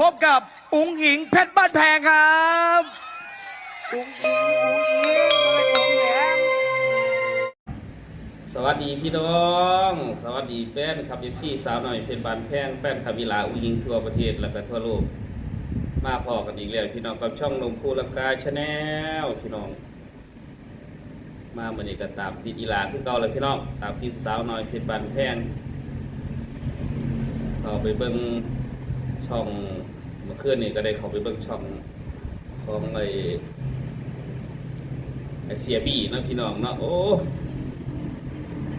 พบกับอุ๋งอิงเพชรบ้านแพงครับอุ๋งอิงอุ๋งอิงอุ๋งแหงสวัสดีพี่น้อง สวัสดีแฟนครับเอฟซีสาวหน่อยเพชรบ้านแพงแฟนคาบิลาอุยิงทั่วประเทศแล้วก็ทั่วโลก มาพอกันอีกแล้วพี่น้องกับช่องนมพูลังกาชาแนลพี่น้อง มาเมื่อนี้ก็ตามติดอีลาคือเก่าเลยพี่น้อง ตามติดสาวหน่อยเพชรบานแพงเข้าไปเบิ่ง ช่องเมื่อคืนนี้ก็ได้เข้าไปเบิ่งช่องของไอ้ไอ้เสียบี้นาะพี่น้องเนาะโอ้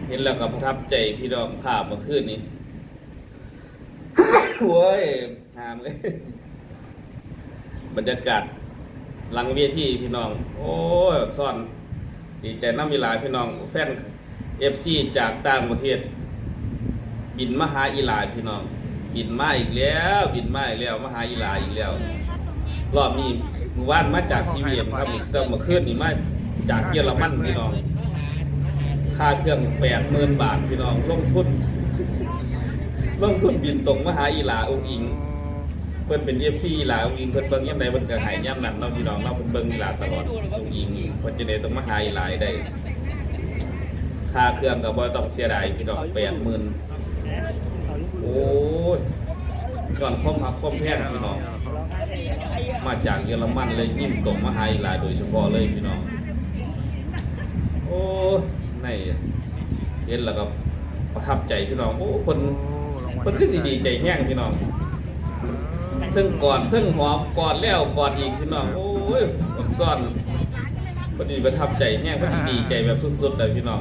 เห็นแล้วก็ประทับใจพี่น้องภาพเมื่อคืนนี้โว้ยหามเลยบรรยากาศหลังเวทีพี่น้อง โอ้ยซ่อนดีใจน้ำมีหลายพี่น้อง แฟนเอฟซีจากต่างประเทศ บินมาหาอีหลายพี่น้อง บินมาอีกแล้ว บินมาอีกแล้วมาหาอีหลาอีกแล้ว รอบนี้หมู่บ้านมาจากซีเวียมครับแต่เมื่อคืนนี้มาจากเยอรมันพี่น้อง ค่าเครื่องแปดหมื่นบาทพี่น้องลงทุนลงทุนบินตรงมาหาอีหลาองอิงเพิ่นเป็นเอฟซีอีหลาองอิงเพิ่นเบิ่งยังไงเพิ่นก็ใหายย่ำนั้นเนาพี่น้องเนาเพิ่นเบิ่งอีหลาตลอดองอิงเพิ่นจะได้ต้องมาหาอีหลาได้ค่าเครื่องก็บ่ต้องเสียดายพี่น้องแปดหมื่น้ยก่อนคมหักคมแพงพี่น้อง มาจากเยอรมันเลยยิ่งตรงมาหาอีหลาโดยเฉพาะเลยพี่น้อง โอ้ในเห็นแล้วก็ประทับใจพี่น้อง โอ้คนคนคือสิดีใจแห้งพี่น้องเพิ่งกอดเพิ่งหอมกอดแล้วกอดอีกพี่น้อง โอ้ยซ่อนพอดีประทับใจแห้งพอดีดีใจแบบสุดๆเลยพี่น้อง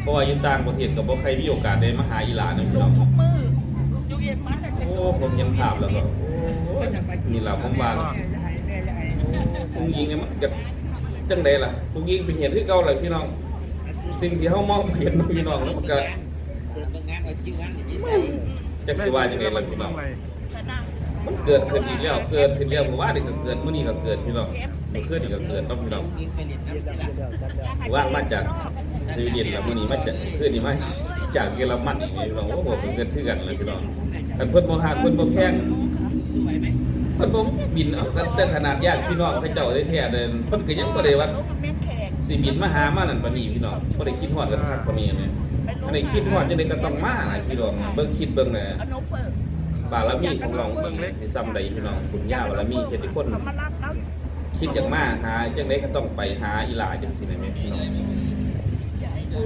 เพราะว่าอยู่ต่างประเทศกับบ่ใครมีโอกาสได้มาหาอีหลานนะพี่น้อง ผมยังภาพแล้วก็โอ้ยนี่แหละผมว่าผู้หญิงเนี่ยมันจะจังไดล่ะผู้หญิงไปเห็นที่เก่าเลยพี่น้อง สิ่งที่เฮามองเห็นพี่น้องแล้วมันก็จักสิว่าจังไดล่ะพี่น้อง มันเกิดขึ้นอีกแล้ว เกิดขึ้นแล้วเมื่อวานนี่ก็เกิดเมื่อนี้ก็เกิดพี่น้องเมื่อคืนนี่ก็เกิดต้องพี่น้องว่ามาจากสวีเดนแล้วมื้อนี้มาจากคืนนี้มาจากเยอรมันอีกนี่พี่น้องโอ้โหเกิดขึ้นกันเลยพี่น้องอันเพิ่นบ่ฮักเพิ่นบ่แพงเพิ่นบ่บินเอาแต่ขนาดญาติพี่น้องเขาเจ้าได้แท้เดินเพิ่นก็ยังบ่ได้ว่าสิบินมาหามานั่นปานนี้พี่น้องบ่ได้คิดฮอดกันคักปานนี้เนี่ยอันนี้คิดฮอดจังได๋ก็ต้องมาล่ะพี่น้องเบิ่งคิดเบิ่งน่ะ บารมีของเราเบิ่งเล็กสิซ้ำใดพี่น้องคุณย่าบารมีเฮ็ดให้คนคิดอย่างมากหาจังไดก็ต้องไปหาอีหลาจังซี่นะแม่พี่น้องโอ้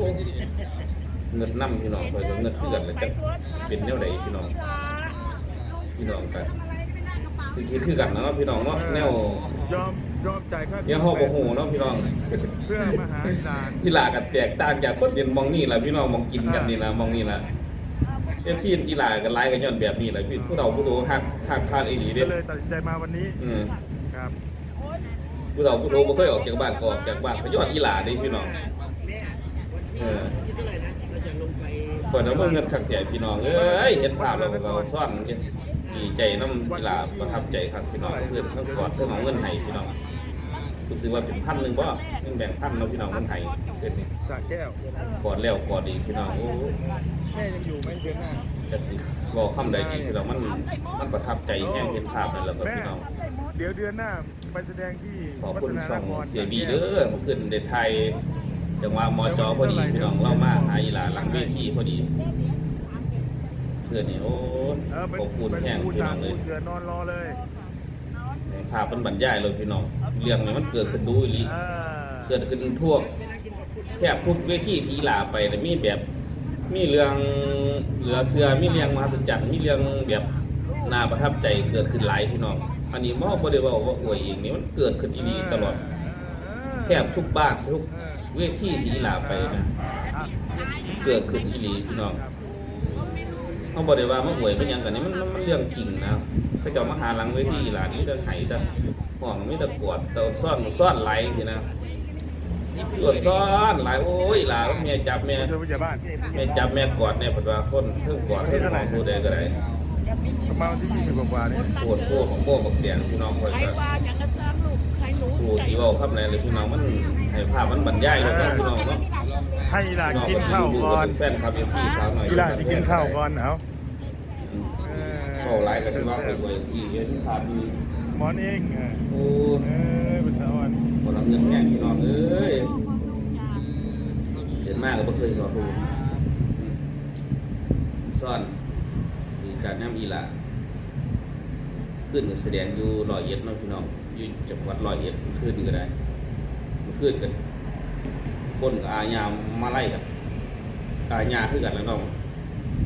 เงินนํพี่น้องเพิ่นก็เงินคือกันแล้วจักเป็นแนวใดพี่น้องพี่น้องก็สิคิดคือกันนะเนาะพี่น้องเนาะแนวยอมยอมจ่ายค่าแนวเฮาบ่ฮู้เนาะพี่น้องเพื่อมาหาหลานอีหลาก็แตกต่างจากคนเรียนมองนี่ล่ะพี่น้องมองกินกันนี่ล่ะมองนี่ล่ะ เอฟซีอีหลาก็หลายกันย้อนแบบนี้แหละพี่ผู้เฒ่าผู้โตฮักฮักทางอีหลีเด้ก็เลยตัดสินใจมาวันนี้อืมครับผู้เฒ่าผู้โตบ่เคยออกจากบ้านก็ออกจากบ้านเขายอดอีหลาเด้พี่น้องเออก่อนเอาเงินขักใจพี่น้องเอ้ยเห็นภาพแล้วก็ซ่อนดีใจน้ำอีหลาประทับใจครับพี่น้องเพื่อนทั้งกอดทั้งเอาเงินให้พี่น้อง รู้สึกว่าเป็นพันหนึงบ่เงินแบ่งพันเนาะพี่น้องเงินให้เพิ่นนี่จากแก้วกอดแล้วกอดอีกพี่น้องโอ้ยแม่ยังอยู่ไหมเดือนหน้าจักสิบ่คำใดอีกพี่น้องมันมันประทับใจแฮงเห็นภาพนั่นแหล้วก็แม่พี่น้องเดี๋ยวเดือนหน้าไปแสดงที่ขอบคุณวัฒส่นางนครเสียบีเด้อเมื่อคืนเดไทยจังหวะมอจอพอดีพี่น้องเล่ามาหาอีหลาหลังเวทีพอดีเพื่อนนี่โอ้เออเป็นขอบคุณเป็นแห้งผู้พี่สาน้อมงเลยผู้เสือนอนรอเลยภาพมันบรรยายเลยพี่น้อง เรื่องนี้มันเกิดขึ้นดูอีหลีอ่าเกิดขึ้นทั่วแทบทุกเวทีที่อีหลาไปแต่มีแบบ มีเรื่องเหลือเสือมีเรื่องมหัศจรรย์มีเรื่องแบบน่าประทับใจเกิดขึ้นหลายพี่น้อง อันนี้มอบ่ได้เว่าว่าอวยเองนี่มันเกิดขึ้นอีหลีตลอดแทบทุกบ้านทุกเวทีที่อีหลาไปนะอะเกิดขึ้นอีหลีพี่น้อง เขาบอกได้ว่ามาอวยเป็นหยังกันนี่มันมันมันเรื่องจริงนะเขาเจะมาหาหลังเวทีหลานนี่จะไห้จะห่วงไม่จะกวดแต่ซ่อนซ่อนไหลสินะกวดซ่อนไหลโอ้ยหลานแม่จับแม่ผู้ช่วยผู้ใหญ่บ้านแม่จับแม่กอดเนี่ยปัดว่าคนเพิ่งกอดเพิ่งของผู้ใดก็ได้ประมาณวันที่20กว่าๆนี่ปวดพวกของพวกบักเสียงพี่น้องคอยใครก็ว่าอย่างนั้นสร้างลูกใครรู้ครูสีว่าครับไหนเลยพี่น้องมัน ให้ภาพมันบรรยายเลยนะพี่น้องเนาะให้หลานพี่น้องกินก็สิข้าวดูก่อนเป็นแฟนคลับเอฟซีสาวหน่อยอีหลานจะกินข้าวก่อนเอาอืมเออเบาหลายกับสิว่าไปด้วยอีกเยอะที่ขาดดีหมอนเองเออโอ้เออเป็นสาวอันคนละเงินแง่พี่น้องเอ้ยเห็นมากก็บ่เคยบอกคือซ่อนมีการย่ำอีหละขึ้นกับแสดงอยู่ร้อยเอ็ดเนาะพี่น้องอยู่จังหวัดร้อยเอ็ดขึ้นก็ได้ ขึ้นกัน คนกับอาญามาไล่กันอาญาคือกันแล้วน้อง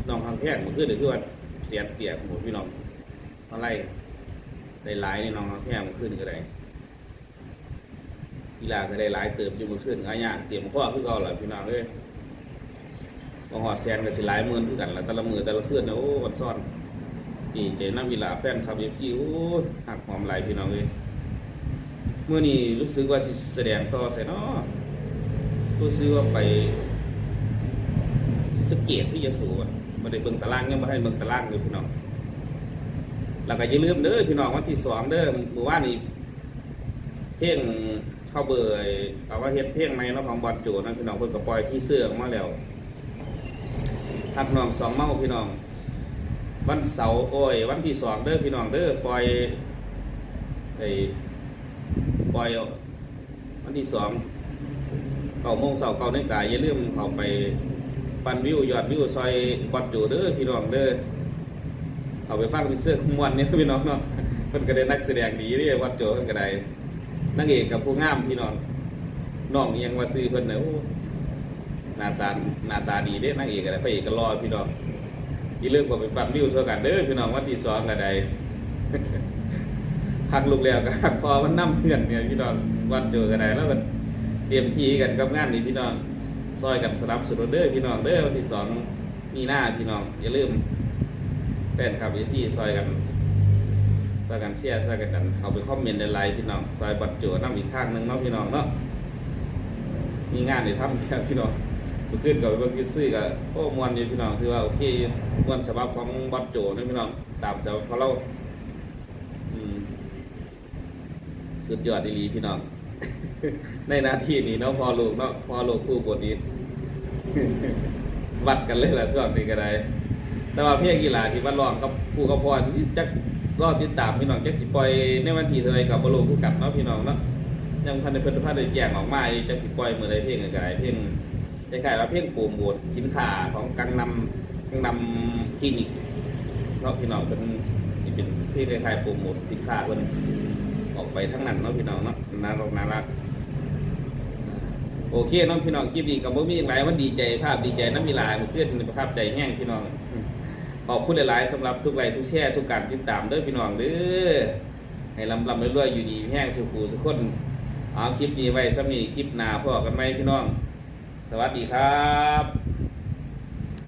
น้องทางแพทย์มันขึ้นหรือคือว่าเสียเตี่ยของผมพี่น้องมาไล่ได้หลายในน้องทางแพทย์มันขึ้นก็ได้กีฬาก็ได้หลายเติบอยู่มื่อคืนก็ยาเตรียมข้อคือเก่าแหละพี่น้องเอ้ยบ่ฮอดแสนก็สิหลายหมื่นคือกันละแต่ละมือแต่ละคืนนะโอ้วัดซ่อนดีใจน้ำกีฬาแฟนคลับ FC โอ้หักหอมหลายพี่น้องเอ้ย มื้อนี้รู้สึกว่าสิแสดงต่อใส่เนาะรู้สึกว่าไปสิสเกตที่ยะโสอะบ่ได้เบิ่งตารางยังบ่ได้เบิ่งตารางเลยพี่น้องแล้วก็อย่าลืมเด้อพี่น้องวันที่สองเด้อเมื่อวานนี้เพลงเข้าเบยเอาว่าเฮ็ดเพลงใหมเนาะของบอลโจนะพี่น้องเพิ่นก็ปล่อยที่เสื้อออกมาแล้วทักน้องสองเมาพี่น้อง วันเสาร์โอ้ยวันที่สองเด้อพี่น้องเด้อปล่อยไอ้ ล่อยวันที่สองเก้าโมงเสาร์เก้านาฬิกาอย่าลืมเข้าไปปันวิวยอดวิวซอยบอลโจเด้อพี่น้องเด้อเอาไปฟังที่เสื้อขมวันเนี่ยพี่น้องเนาะเพิ่นก็ได้นักแสดงดีเด้วัดโจเพิ่นก็ได้นางเอกกับผู้งามพี่น้องน้องอิหยังว่าซื้อเพิ่นน่ะโอ้หน้าตาหน้าตาดีเด้นางเอกอะไรพระเอกก็รอพี่น้องอย่าลืมกดไปปั๊มวิวช่วยกันเด้อพี่น้องวันที่สองก็ได้ หักลูกแล้วก็หักพอมันน้ำเพื่อนเนี่ยพี่น้องวันเจอกันได้แล้วก็เตรียมทีกันกับงานนี้พี่น้องซอยกันสนับสนุนเด้อพี่น้องเด้อวันที่สองมีหน้าพี่น้องอย่าลืมแฟนคลับเอซี่ซอยกันซอยกันเชียร์ซอยกันดันเขาไปคอมเมนต์ในไลน์พี่น้องซอยบัตรโจน้ำอีกข้างหนึ่งเนาะพี่น้องเนาะมีงานในถ้ำแค่พี่น้องไปขึ้นกับไปเบิ่งยึดซื้อกับโอ้มวนอยู่พี่น้องถือว่าโอเคมวนฉบับของบัตรโจนะพี่น้องตามฉบับของเราอืม สุดยอดดีหลีพี่น้อง ในหนาทีนี้เนาะพอลูกเนาะพอลูกคู่บทนี้วัดกันเลยละช่วงนี้ก็ได้ แต่ว่าเพียงกีฬาที่ว่าลองกับผู้กับพ่อที่จักรอติดตามพี่น้องจักสิปล่อยในวันที่เท่าไรกับบรูผู้กับเนาะพี่น้องเนาะยังพันในเพิ่นพันได้แจ้งออกมาจักสิปล่อยมื้อใดเพลงก็ได้เพลงคล้ายๆว่าเพลงปรโมทสินค้าของกังนำกังนำคลินิกเนาะพี่น้องเป็นสิเป็นเพลงคล้ายๆปรโมทสินค้าเพิ่น ออกไปทั้งนั้นเนาะพี่น้องเนาะน่ารักน่ารักโอเคน้องพี่น้องคลิปนี้กับบ่มีหลายวันดีใจภาพดีใจน้ำมีลายมันเพื่อนประทับใจแห้งพี่น้องขอบคุณหลายๆสำหรับทุกไลค์ทุกแชร์ทุกการติดตามด้อพี่น้องเด้อให้ลำลำเรื่อยๆอยู่ดีแห้งสุขูสุขคนเอาคลิปนี้ไว้สำนีคลิปหนาพ่อกันไหมพี่น้อง สวัสดีครับ